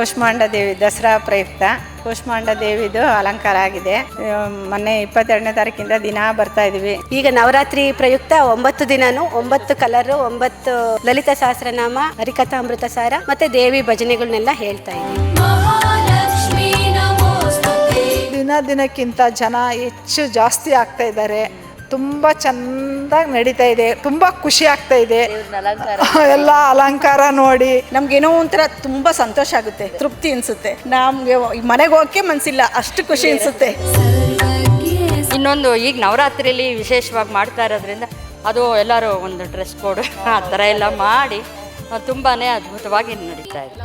ಕೂಷ್ಮಾಂಡ ದೇವಿ ದಸರಾ ಪ್ರಯುಕ್ತ. ಕೂಷ್ಮಾಂಡ ದೇವಿದು ಅಲಂಕಾರ ಆಗಿದೆ. ಮೊನ್ನೆ ಇಪ್ಪತ್ತೆರಡನೇ ತಾರೀಕಿಂದ ದಿನ ಬರ್ತಾ ಇದೀವಿ. ಈಗ ನವರಾತ್ರಿ ಪ್ರಯುಕ್ತ ಒಂಬತ್ತು ದಿನನು ಒಂಬತ್ತು ಕಲರು ಒಂಬತ್ತು ಲಲಿತ ಸಹಸ್ರನಾಮ ಹರಿಕಥಾಮೃತ ಸಾರ ಮತ್ತೆ ದೇವಿ ಭಜನೆಗಳನ್ನೆಲ್ಲ ಹೇಳ್ತಾ ಇದ್ದೀವಿ ದಿನ ದಿನಕ್ಕಿಂತ ಜನ ಹೆಚ್ಚು ಜಾಸ್ತಿ ಆಗ್ತಾ ಇದ್ದಾರೆ. ತುಂಬ ಚೆಂದಾಗಿ ನಡೀತಾ ಇದೆ ತುಂಬ ಖುಷಿ ಆಗ್ತಾ ಇದೆ. ಎಲ್ಲ ಅಲಂಕಾರ ನೋಡಿ. ನಮ್ಗೇನೋ ಒಂಥರ ತುಂಬ ಸಂತೋಷ ಆಗುತ್ತೆ ತೃಪ್ತಿ ಅನ್ಸುತ್ತೆ. ನಮಗೆ ಮನೆಗೆ ಹೋಗಕ್ಕೆ ಮನಸ್ಸಿಲ್ಲ ಅಷ್ಟು ಖುಷಿ ಅನ್ಸುತ್ತೆ. ಇನ್ನೊಂದು ಈಗ ನವರಾತ್ರಿಯಲ್ಲಿ ವಿಶೇಷವಾಗಿ ಮಾಡ್ತಾ ಇರೋದ್ರಿಂದ ಅದು ಎಲ್ಲರೂ ಒಂದು ಡ್ರೆಸ್ ಕೋಡ್ ಆ ಥರ ಎಲ್ಲ ಮಾಡಿ ತುಂಬಾ ಅದ್ಭುತವಾಗಿ ನಡೀತಾ ಇದೆ.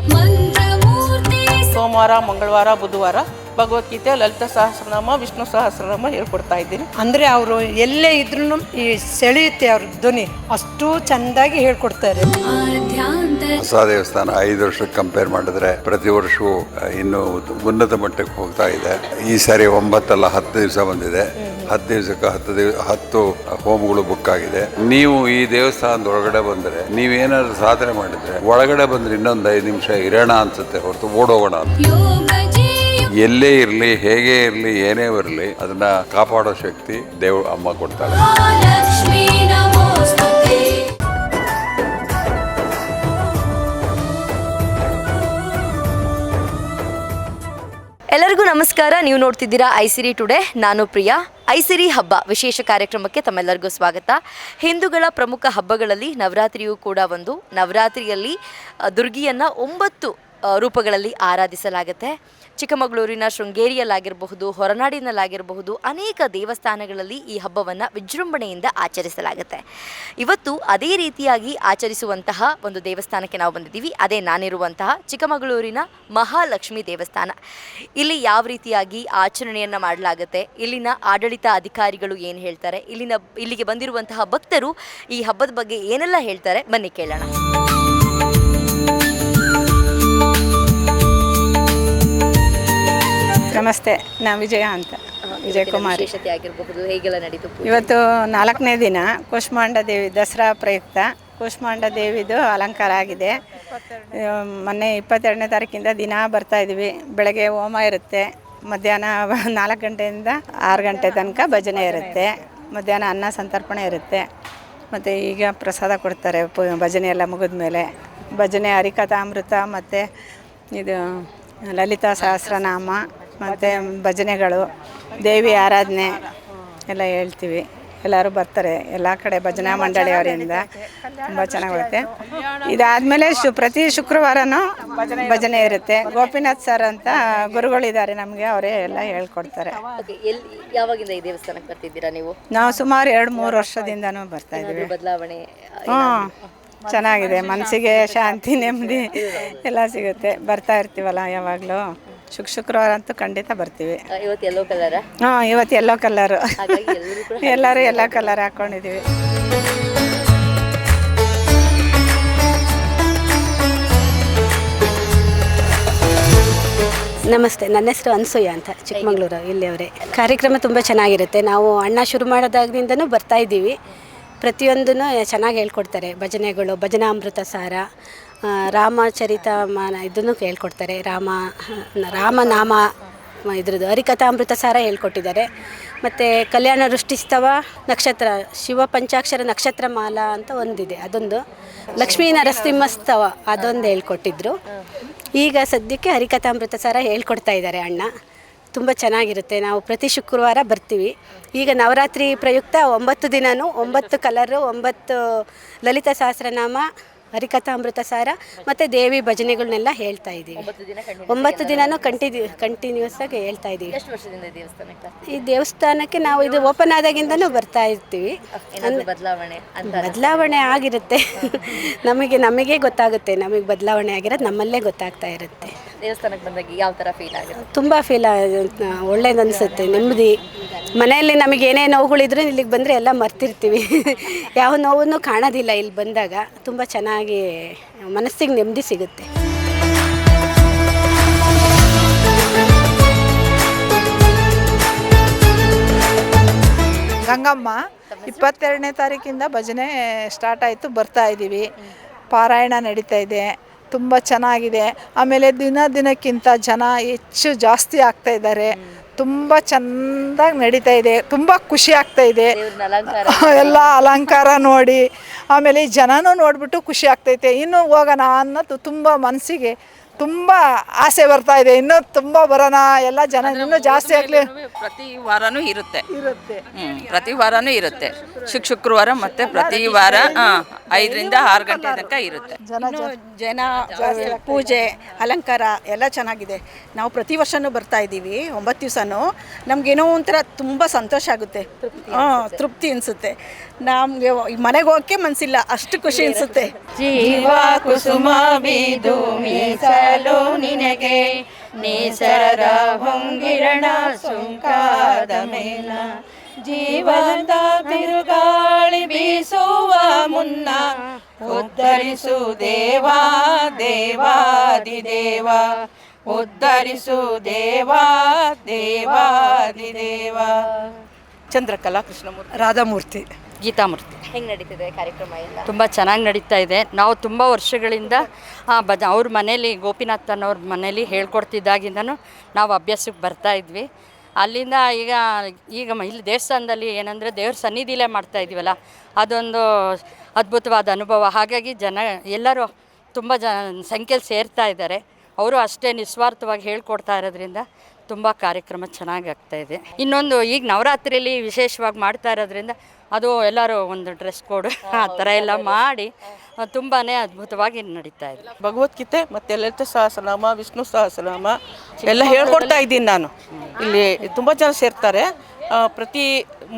ಸೋಮವಾರ ಮಂಗಳವಾರ ಬುಧವಾರ ಭಗವದ್ಗೀತೆ ಲಲಿತ ಸಹಸ್ರನಾಮ ವಿಷ್ಣು ಸಹಸ್ರನಾಮ ಹೇಳ್ಕೊಡ್ತಾ ಇದ್ದೀನಿ. ಅಂದರೆ ಅವರು ಎಲ್ಲೇ ಇದ್ರೂ ಈ ಸೆಳೆಯುತ್ತೆ ಅವ್ರ ಧ್ವನಿ. ಅಷ್ಟು ಚೆಂದಾಗಿ ಹೇಳ್ಕೊಡ್ತಾರೆ. ಹೊಸ ದೇವಸ್ಥಾನ ಐದು ವರ್ಷಕ್ಕೆ ಕಂಪೇರ್ ಮಾಡಿದ್ರೆ ಪ್ರತಿ ವರ್ಷವೂ ಇನ್ನು ಉನ್ನತ ಮಟ್ಟಕ್ಕೆ ಹೋಗ್ತಾ ಇದೆ. ಈ ಸಾರಿ ಒಂಬತ್ತಲ್ಲ ಹತ್ತು ದಿವಸ ಬಂದಿದೆ. ಹತ್ತು ದಿವಸಕ್ಕೆ ಹತ್ತು ದಿವ ಹತ್ತು ಹೋಮ್ಗಳು ಬುಕ್ ಆಗಿದೆ. ನೀವು ಈ ದೇವಸ್ಥಾನದ ಒಳಗಡೆ ಬಂದರೆ ನೀವೇನಾದ್ರು ಸಾಧನೆ ಮಾಡಿದ್ರೆ ಒಳಗಡೆ ಬಂದ್ರೆ ಇನ್ನೊಂದು ಐದು ನಿಮಿಷ ಇರೋಣ ಅನ್ಸುತ್ತೆ ಹೊರತು ಓಡೋಗೋಣ ಅಂತ. ಎಲ್ಲೇ ಇರಲಿ ಹೇಗೆ ಇರಲಿ ಏನೇ ಇರಲಿ ಅದನ್ನ ಕಾಪಾಡೋ ಶಕ್ತಿ ದೇವ ಅಮ್ಮ ಕೊಡ್ತಾಳೆ. ಎಲ್ಲರಿಗೂ ನಮಸ್ಕಾರ. ನೀವು ನೋಡ್ತಿದ್ದೀರಾ ಐಸಿರಿ ಟುಡೇ. ನಾನು ಪ್ರಿಯಾ. ಐಸಿರಿ ಹಬ್ಬ ವಿಶೇಷ ಕಾರ್ಯಕ್ರಮಕ್ಕೆ ತಮ್ಮೆಲ್ಲರಿಗೂ ಸ್ವಾಗತ. ಹಿಂದೂಗಳ ಪ್ರಮುಖ ಹಬ್ಬಗಳಲ್ಲಿ ನವರಾತ್ರಿಯೂ ಕೂಡ ಒಂದು. ನವರಾತ್ರಿಯಲ್ಲಿ ದುರ್ಗಿಯನ್ನು ಒಂಬತ್ತು ರೂಪಗಳಲ್ಲಿ ಆರಾಧಿಸಲಾಗುತ್ತೆ. ಚಿಕ್ಕಮಗಳೂರಿನ ಶೃಂಗೇರಿಯಲ್ಲಾಗಿರಬಹುದು, ಹೊರನಾಡಿನಲ್ಲಾಗಿರಬಹುದು, ಅನೇಕ ದೇವಸ್ಥಾನಗಳಲ್ಲಿ ಈ ಹಬ್ಬವನ್ನು ವಿಜೃಂಭಣೆಯಿಂದ ಆಚರಿಸಲಾಗುತ್ತೆ. ಇವತ್ತು ಅದೇ ರೀತಿಯಾಗಿ ಆಚರಿಸುವಂತಹ ಒಂದು ದೇವಸ್ಥಾನಕ್ಕೆ ನಾವು ಬಂದಿದ್ದೀವಿ. ಅದೇ ನಾನಿರುವಂತಹ ಚಿಕ್ಕಮಗಳೂರಿನ ಮಹಾಲಕ್ಷ್ಮಿ ದೇವಸ್ಥಾನ. ಇಲ್ಲಿ ಯಾವ ರೀತಿಯಾಗಿ ಆಚರಣೆಯನ್ನು ಮಾಡಲಾಗುತ್ತೆ, ಇಲ್ಲಿನ ಆಡಳಿತ ಅಧಿಕಾರಿಗಳು ಏನು ಹೇಳ್ತಾರೆ, ಇಲ್ಲಿನ ಇಲ್ಲಿಗೆ ಬಂದಿರುವಂತಹ ಭಕ್ತರು ಈ ಹಬ್ಬದ ಬಗ್ಗೆ ಏನೆಲ್ಲ ಹೇಳ್ತಾರೆ, ಬನ್ನಿ ಕೇಳೋಣ. ನಮಸ್ತೆ ನಾ ವಿಜಯ ಅಂತ. ವಿಜಯಕುಮಾರಿ. ವಿಶೇಷತೆ ಆಗಿರಬಹುದು ಹೇಗೆಲ್ಲ ನಡೀತು ಇವತ್ತು ನಾಲ್ಕನೇ ದಿನ ಕೂಷ್ಮಾಂಡ ದೇವಿ ದಸರಾ ಪ್ರಯುಕ್ತ ಕೂಷ್ಮಾಂಡ ದೇವಿದು ಅಲಂಕಾರ ಆಗಿದೆ. ಮೊನ್ನೆ ಇಪ್ಪತ್ತೆರಡನೇ ತಾರೀಕಿಂದ ದಿನ ಬರ್ತಾ ಇದ್ವಿ. ಬೆಳಗ್ಗೆ ಹೋಮ ಇರುತ್ತೆ ಮಧ್ಯಾಹ್ನ ನಾಲ್ಕು ಗಂಟೆಯಿಂದ ಆರು ಗಂಟೆ ತನಕ ಭಜನೆ ಇರುತ್ತೆ. ಮಧ್ಯಾಹ್ನ ಅನ್ನ ಸಂತರ್ಪಣೆ ಇರುತ್ತೆ. ಮತ್ತು ಈಗ ಪ್ರಸಾದ ಕೊಡ್ತಾರೆ ಪು- ಭಜನೆ ಎಲ್ಲ ಮುಗಿದ ಮೇಲೆ ಭಜನೆ ಹರಿಕಥಾಮೃತ ಮತ್ತು ಇದು ಲಲಿತಾ ಸಹಸ್ರನಾಮ. ಮತ್ತು ಭಜನೆಗಳು ದೇವಿ ಆರಾಧನೆ ಎಲ್ಲ ಹೇಳ್ತೀವಿ. ಎಲ್ಲರೂ ಬರ್ತಾರೆ. ಎಲ್ಲ ಕಡೆ ಭಜನಾ ಮಂಡಳಿಯವರಿಂದ ತುಂಬ ಚೆನ್ನಾಗಿರುತ್ತೆ ಇದಾದಮೇಲೆ ಶು ಪ್ರತಿ ಶುಕ್ರವಾರನೂ ಭಜನೆ ಇರುತ್ತೆ. ಗೋಪಿನಾಥ್ ಸರ್ ಅಂತ ಗುರುಗಳಿದ್ದಾರೆ ನಮಗೆ. ಅವರೇ ಎಲ್ಲ ಹೇಳ್ಕೊಡ್ತಾರೆ. ಯಾವಾಗಿಂದ ಈ ದೇವಸ್ಥಾನಕ್ಕೆ ಬರ್ತಿದ್ದೀರಾ ನೀವು? ನಾವು ಸುಮಾರು ಎರಡು ಮೂರು ವರ್ಷದಿಂದನೂ ಬರ್ತಾ ಇದ್ದೀವಿ. ಬದಲಾವಣೆ ಹ್ಞೂ ಚೆನ್ನಾಗಿದೆ. ಮನಸ್ಸಿಗೆ ಶಾಂತಿ ನೆಮ್ಮದಿ ಎಲ್ಲ ಸಿಗುತ್ತೆ. ಬರ್ತಾ ಇರ್ತೀವಲ್ಲ ಯಾವಾಗಲೂ? ಶುಕ್ ಶುಕ್ರವಾರ ಅಂತೂ ಖಂಡಿತ ಬರ್ತೀವಿ. ಇವತ್ತು ಎಲ್ಲೋ ಕಲರ ಹಾಂ ಇವತ್ತು ಎಲ್ಲೋ ಕಲರು ಎಲ್ಲರೂ ಕೂಡ ಎಲ್ಲರೂ ಎಲ್ಲ ಕಲರ್ ಹಾಕ್ಕೊಂಡಿದ್ದೀವಿ ನಮಸ್ತೆ ನನ್ನ ಹೆಸರು ಅನ್ಸೂಯ ಅಂತ ಚಿಕ್ಕಮಗಳೂರು ಇಲ್ಲಿಯವರೇ. ಕಾರ್ಯಕ್ರಮ ತುಂಬ ಚೆನ್ನಾಗಿರುತ್ತೆ. ನಾವು ಅಣ್ಣ ಶುರು ಮಾಡೋದಾಗಿಂದನೂ ಬರ್ತಾ ಇದ್ದೀವಿ. ಪ್ರತಿಯೊಂದನ್ನು ಚೆನ್ನಾಗಿ ಹೇಳ್ಕೊಡ್ತಾರೆ. ಭಜನೆಗಳು ಭಜನಾಮೃತ ಸಾರ ಆ, ರಾಮಚರಿತ ಮಾನ ಇದನ್ನು ಹೇಳ್ಕೊಡ್ತಾರೆ. ರಾಮ ರಾಮನಾಮ ಇದ್ರದ್ದು ಹರಿಕಥಾಮೃತ ಸಾರ ಹೇಳ್ಕೊಟ್ಟಿದ್ದಾರೆ. ಮತ್ತು ಕಲ್ಯಾಣ ವೃಷ್ಟಿಸ್ತವ ನಕ್ಷತ್ರ ಶಿವ ಪಂಚಾಕ್ಷರ ನಕ್ಷತ್ರ ಮಾಲಾ ಅಂತ ಒಂದಿದೆ. ಅದೊಂದು ಲಕ್ಷ್ಮೀ ನರಸಿಂಹಸ್ತವ ಅದೊಂದು ಹೇಳ್ಕೊಟ್ಟಿದ್ರು. ಈಗ ಸದ್ಯಕ್ಕೆ ಹರಿಕಥಾಮೃತ ಸಾರ ಹೇಳ್ಕೊಡ್ತಾ ಇದ್ದಾರೆ ಅಣ್ಣ. ತುಂಬ ಚೆನ್ನಾಗಿರುತ್ತೆ. ನಾವು ಪ್ರತಿ ಶುಕ್ರವಾರ ಬರ್ತೀವಿ. ಈಗ ನವರಾತ್ರಿ ಪ್ರಯುಕ್ತ ಒಂಬತ್ತು ದಿನವೂ ಒಂಬತ್ತು ಕಲರು ಒಂಬತ್ತು ಲಲಿತ ಸಹಸ್ರನಾಮ ಹರಿಕಥಾಮೃತ ಸಾರ ಮತ್ತು ದೇವಿ ಭಜನೆಗಳನ್ನೆಲ್ಲ ಹೇಳ್ತಾ ಇದ್ದೀವಿ. ಒಂಬತ್ತು ದಿನನೂ ಕಂಟಿನ್ಯೂ ಕಂಟಿನ್ಯೂಸ್ ಆಗಿ ಹೇಳ್ತಾ ಇದ್ದೀವಿ. ಎಷ್ಟು ವರ್ಷದಿಂದ ಈ ದೇವಸ್ಥಾನಕ್ಕೆ ಈ ದೇವಸ್ಥಾನಕ್ಕೆ ನಾವು ಇದು ಓಪನ್ ಆದಾಗಿಂದನೂ ಬರ್ತಾ ಇರ್ತೀವಿ. ಬದಲಾವಣೆ ಬದಲಾವಣೆ ಆಗಿರುತ್ತೆ. ನಮಗೆ ನಮಗೆ ಗೊತ್ತಾಗುತ್ತೆ. ನಮಗೆ ಬದಲಾವಣೆ ಆಗಿರೋದು ನಮ್ಮಲ್ಲೇ ಗೊತ್ತಾಗ್ತಾ ಇರುತ್ತೆ. ದೇವಸ್ಥಾನಕ್ಕೆ ಬಂದಾಗ ಯಾವ ಥರ ಫೀಲ್ ಆಗುತ್ತೆ? ತುಂಬ ಫೀಲ್ ಒಳ್ಳೇದು ಅನಿಸುತ್ತೆ ನೆಮ್ಮದಿ. ಮನೆಯಲ್ಲಿ ನಮಗೆ ಏನೇ ನೋವುಗಳಿದ್ರು ಇಲ್ಲಿಗೆ ಬಂದರೆ ಎಲ್ಲ ಮರ್ತಿರ್ತೀವಿ. ಯಾವ ನೋವನ್ನು ಕಾಣೋದಿಲ್ಲ ಇಲ್ಲಿ ಬಂದಾಗ. ತುಂಬ ಚೆನ್ನಾಗಿ ಮನಸ್ಸಿಗೆ ನೆಮ್ಮದಿ ಸಿಗುತ್ತೆ. ಗಂಗಮ್ಮ ಇಪ್ಪತ್ತೆರಡನೇ ತಾರೀಕಿಂದ ಭಜನೆ ಸ್ಟಾರ್ಟ್ ಆಯಿತು ಬರ್ತಾ ಇದ್ದೀವಿ ಪಾರಾಯಣ ನಡೀತಾ ಇದೆ. ತುಂಬ ಚೆನ್ನಾಗಿದೆ. ಆಮೇಲೆ ದಿನ ದಿನಕ್ಕಿಂತ ಜನ ಹೆಚ್ಚು ಜಾಸ್ತಿ ಆಗ್ತಾ ಇದ್ದಾರೆ. ತುಂಬ ಚೆಂದಾಗಿ ನಡೀತಾ ಇದೆ. ತುಂಬ ಖುಷಿ ಆಗ್ತಾ ಇದೆ. ಎಲ್ಲ ಅಲಂಕಾರ ನೋಡಿ. ಆಮೇಲೆ ಜನನೂ ನೋಡಿಬಿಟ್ಟು ಖುಷಿ ಆಗ್ತೈತೆ. ಇನ್ನೂ ಹೋಗೋಣ ಅನ್ನೋದು ತುಂಬ ಮನಸ್ಸಿಗೆ ತುಂಬ ಆಸೆ ಬರ್ತಾ ಇದೆ. ಇನ್ನೂ ತುಂಬ ಬರೋಣ. ಎಲ್ಲ ಜನ ಇನ್ನೂ ಜಾಸ್ತಿ ಆಗಲಿ ಪ್ರತಿ ವಾರನೂ ಇರುತ್ತೆ. ಇರುತ್ತೆ. ಹ್ಮ್, ಪ್ರತಿ ವಾರನೂ ಇರುತ್ತೆ. ಶುಕ್ ಶುಕ್ರವಾರ ಮತ್ತೆ ಪ್ರತಿ ವಾರ ಆ, ಐದರಿಂದ ಆರು ಗಂಟೆ ತನಕ ಇರುತ್ತೆ. ಜನ ಜನ ಪೂಜೆ ಅಲಂಕಾರ ಎಲ್ಲ ಚೆನ್ನಾಗಿದೆ. ನಾವು ಪ್ರತಿ ವರ್ಷನೂ ಬರ್ತಾ ಇದ್ದೀವಿ ಒಂಬತ್ತು ದಿವಸನೂ. ನಮಗೇನೋ ಒಂಥರ ತುಂಬ ಸಂತೋಷ ಆಗುತ್ತೆ. ಹಾಂ ತೃಪ್ತಿ ಅನಿಸುತ್ತೆ. ನಮಗೆ ಮನೆಗೆ ಹೋಗೋಕ್ಕೆ ಮನಸ್ಸಿಲ್ಲ ಅಷ್ಟು ಖುಷಿ ಅನಿಸುತ್ತೆ. ಜೀವ ಕುಸುಮ ಬೀದು ಮೀಸಲು ನಿನಗೆ ನೀಸರದ ಹೊಂಗಿರಣ ಸುಂಕಾದ ಮೇಲ. ಜೀವಂತ ತಿರುಗಾಳಿ ಬೀಸುವ ಮುನ್ನ ಉದ್ಧರಿಸು ದೇವಾ ದೇವಾದಿ ದೇವ. ಉದ್ಧರಿಸು ದೇವಾ ದೇವಾದಿ ದೇವ. ಚಂದ್ರಕಲಾ ಕೃಷ್ಣಮೂರ್ತಿ ರಾಧಾಮೂರ್ತಿ. ಗೀತಾಮೂರ್ತಿ. ಹೆಂಗೆ ನಡೀತಿದೆ ಕಾರ್ಯಕ್ರಮ ಎಲ್ಲ? ತುಂಬ ಚೆನ್ನಾಗಿ ನಡೀತಾ ಇದೆ. ನಾವು ತುಂಬ ವರ್ಷಗಳಿಂದ ಬದ ಅವ್ರ ಮನೇಲಿ ಗೋಪಿನಾಥ್ ಅನ್ನೋರ ಮನೇಲಿ ಹೇಳ್ಕೊಡ್ತಿದ್ದಾಗಿಂದನೂ ನಾವು ಅಭ್ಯಾಸಕ್ಕೆ ಬರ್ತಾ ಇದ್ವಿ. ಅಲ್ಲಿಂದ ಈಗ ಈಗ ಮ- ಇಲ್ಲಿ ದೇವಸ್ಥಾನದಲ್ಲಿ ಏನಂದರೆ ದೇವ್ರ ಸನ್ನಿಧಿಲೇ ಮಾಡ್ತಾ ಇದೀವಲ್ಲ ಅದೊಂದು ಅದ್ಭುತವಾದ ಅನುಭವ. ಹಾಗಾಗಿ ಜನ ಎಲ್ಲರೂ ತುಂಬ ಜನ ಸಂಖ್ಯೆಯಲ್ಲಿ ಸೇರ್ತಾ ಇದ್ದಾರೆ. ಅವರು ಅಷ್ಟೇ ನಿಸ್ವಾರ್ಥವಾಗಿ ಹೇಳ್ಕೊಡ್ತಾ ಇರೋದ್ರಿಂದ ತುಂಬ ಕಾರ್ಯಕ್ರಮ ಚೆನ್ನಾಗಿ ಆಗ್ತಾ ಇದೆ. ಇನ್ನೊಂದು ಈಗ ನವರಾತ್ರಿಯಲ್ಲಿ ವಿಶೇಷವಾಗಿ ಮಾಡ್ತಾ ಇರೋದ್ರಿಂದ ಅದು ಎಲ್ಲರೂ ಒಂದು ಡ್ರೆಸ್ ಕೋಡ್ ಆ ಥರ ಎಲ್ಲ ಮಾಡಿ ತುಂಬಾ ಅದ್ಭುತವಾಗಿ ನಡೀತಾ ಇದೆ. ಭಗವದ್ಗೀತೆ ಮತ್ತೆ ಲಲಿತ ಸಹಸ್ರನಾಮ ವಿಷ್ಣು ಸಹಸ್ರನಾಮ ಎಲ್ಲ ಹೇಳ್ಕೊಡ್ತಾ ಇದ್ದೀನಿ ನಾನು. ಇಲ್ಲಿ ತುಂಬ ಜನ ಸೇರ್ತಾರೆ. ಪ್ರತಿ